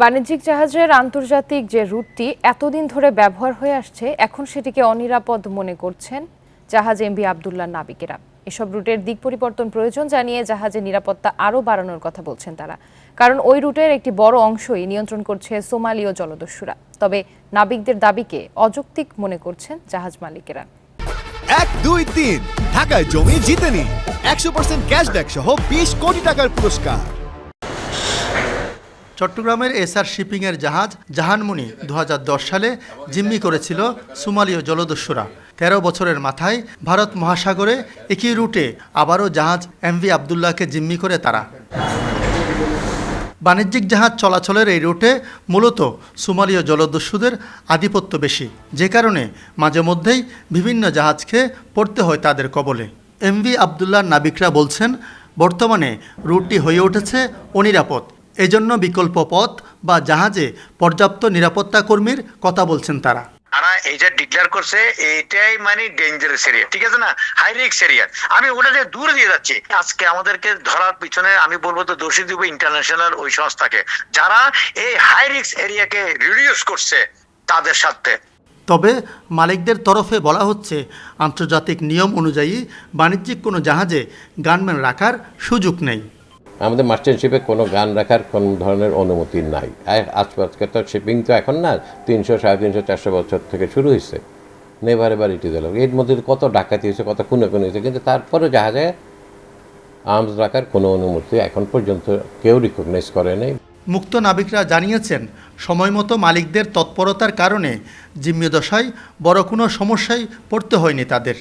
বাণিজ্যিক জাহাজের আন্তর্জাতিক যে রুটটি এতদিন ধরে ব্যবহার হয়ে আসছে, এখন সেটিকে অনিরাপদ মনে করছেন জাহাজ এমভি আবদুল্লাহ নাবিকেরা। এসব রুটের দিক পরিবর্তন প্রয়োজন জানিয়ে জাহাজের নিরাপত্তা আরও বাড়ানোর কথা বলছেন তারা। কারণ ওই রুটের একটি বড় অংশই নিয়ন্ত্রণ করছে সোমালীয় জলদস্যুরা। তবে নাবিকদের দাবিকে অযৌক্তিক মনে করছেন জাহাজ মালিকেরা। এক, দুই, তিন। ঢাকায় জমি জিতে নিন। একশো পার্সেন্ট ক্যাশব্যাক সহ বিশ কোটি টাকার পুরস্কার। চট্টগ্রামের এসআর শিপিংয়ের জাহাজ জাহানমণি দু সালে জিম্মি করেছিল সুমালীয় জলদস্যুরা। তেরো বছরের মাথায় ভারত মহাসাগরে একই রুটে আবারও জাহাজ এমভি আবদুল্লাহকে জিম্মি করে তারা। বাণিজ্যিক জাহাজ চলাচলের এই রুটে মূলত সুমালীয় জলদস্যুদের আধিপত্য বেশি। যে কারণে মাঝে মধ্যেই বিভিন্ন জাহাজকে পড়তে হয় তাদের কবলে। এমভি আবদুল্লাহ নাবিকরা বলছেন, বর্তমানে রুটটি হয়ে উঠেছে অনিরাপদ। এজন্য বিকল্প পথ বা জাহাজে পর্যাপ্ত নিরাপত্তা কর্মীর কথা বলছেন তারা। তারা এইটা ডিক্লেয়ার করছে এইটাই মানে ডেঞ্জারাস এরিয়া ঠিক আছে না? হাই রিস্ক এরিয়া আমি ওটা যে দূরে দিয়ে যাচ্ছি আজকে আমাদেরকে ধরার পিছনে আমি বলব তো দোষী দিব ইন্টারন্যাশনাল ওই সংস্থাকে যারা এই হাই রিস্ক এরিয়াকে রিডিউস করছে তাদের সাথে তবে মালিকদের তরফে বলা হচ্ছে আন্তর্জাতিক নিয়ম অনুযায়ী বাণিজ্যিক কোনো জাহাজে গানম্যান রাখার সুযোগ নেই। আমাদের মার্চেন্ট শিপে কোনো গান রাখার কোনো ধরনের অনুমতি নাই। আর আজকে তো শিপিং তো এখন না, তিনশো, সাড়ে তিনশো, চারশো বছর থেকে শুরু হয়েছে নেভার এবার ইটি দিল এর মধ্যে কত ডাকাতি হয়েছে কত খুনে খুনে হয়েছে কিন্তু তারপরে জাহাজে আর্মস রাখার কোনো অনুমতি এখন পর্যন্ত কেউ রিকগনাইজ করে নেই। মুক্ত নাবিকরা জানিয়েছেন সময়মতো মালিকদের তৎপরতার কারণে জিম্মি দশায় বড় কোনো সমস্যায় পড়তে হয়নি তাদের।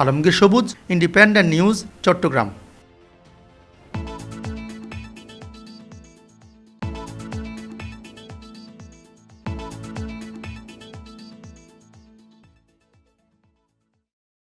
আলমগীর সবুজ ইন্ডিপেন্ডেন্ট নিউজ চট্টগ্রাম।